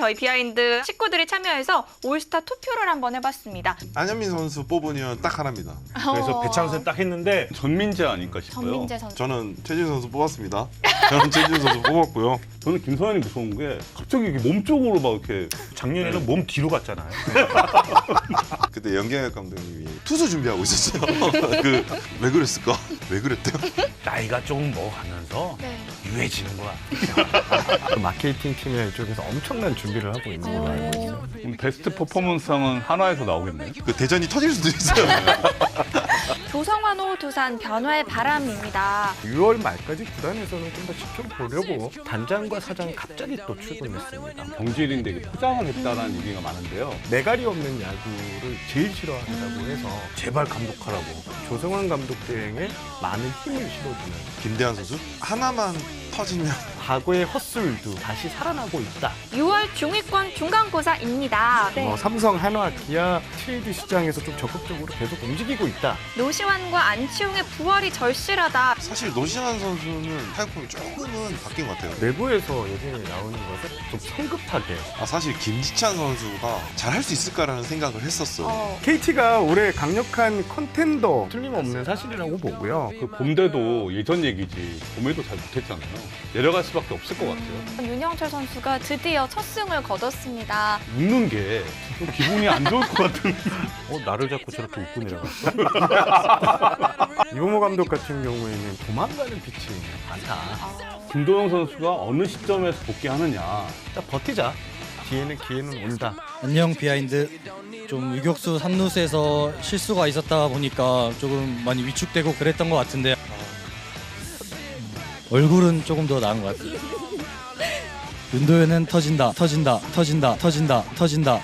저희 비하인드 식구들이 참여해서 올스타 투표를 한번 해봤습니다. 안현민 선수 뽑으면 딱 하나입니다. 그래서 어, 배창선 딱 했는데 전민재 아닐까 싶어요. 전민재 선수. 저는 최진 선수 뽑았습니다. 저는 최진 선수 뽑았고요. 저는 김서현이 무서운 게 갑자기 이렇게 몸 쪽으로 막 이렇게 작년에는 몸 뒤로 갔잖아요. 그때 연경혁 감독님이 투수 준비하고 있었어요. 그 왜 그랬을까? 왜 그랬대요? 나이가 조금 먹어가면서 네. 유해지는 것 같아요. 그 마케팅 팀의 이쪽에서 엄청난 준비를 하고 있는 걸로 알고 있어요. 그럼 베스트 퍼포먼스상은 한화에서 나오겠네. 그 대전이 터질 수도 있어요. 조성환호 두산 변화의 바람입니다. 6월 말까지 구단에서는 좀 더 지켜보려고 단장과 사장이 갑자기 또 출근했습니다. 경질인데 이게 포장을 했다라는 얘기가 많은데요. 내갈이 없는 야구를 제일 싫어한다고 해서 제발 감독하라고. 조성환 감독 대행에 많은 힘을 실어주는 김대한 선수 하나만 터지면 과거의 헛술도 다시 살아나고 있다. 6월 중위권 중간고사입니다. 네. 뭐 삼성, 한화, 기아 트레이드 시장에서 좀 적극적으로 계속 움직이고 있다. 노시환과 안치홍의 부활이 절실하다. 사실 노시환 선수는 타격폼이 조금은 바뀐 것 같아요. 내부에서 얘기가 나오는 것은 좀 성급하게 아, 사실 김지찬 선수가 잘 할 수 있을까라는 생각을 했었어요. 어, KT가 올해 강력한 컨텐더 틀림없는 사실이라고 보고요. 그 봄대도 예전 얘기지. 봄에도 잘 못했잖아요. 내려갈 수밖에 없을 것 같아요. 윤영철 선수가 드디어 첫 승을 거뒀습니다. 웃는 게 좀 기분이 안 좋을 것 같은. 어, 나를 잡고 저렇게 웃고 내려갔어? 이범호 감독 같은 경우에는 도망가는 피칭 많다. 김도영 선수가 어느 시점에서 복귀하느냐. 딱 버티자. 뒤에는 기회는 온다. 안녕 비하인드 좀 유격수 3루수에서 실수가 있었다 보니까 조금 많이 위축되고 그랬던 것 같은데 얼굴은 조금 더 나은 것 같아요. 윤도현은 터진다 터진다 터진다 터진다 터진다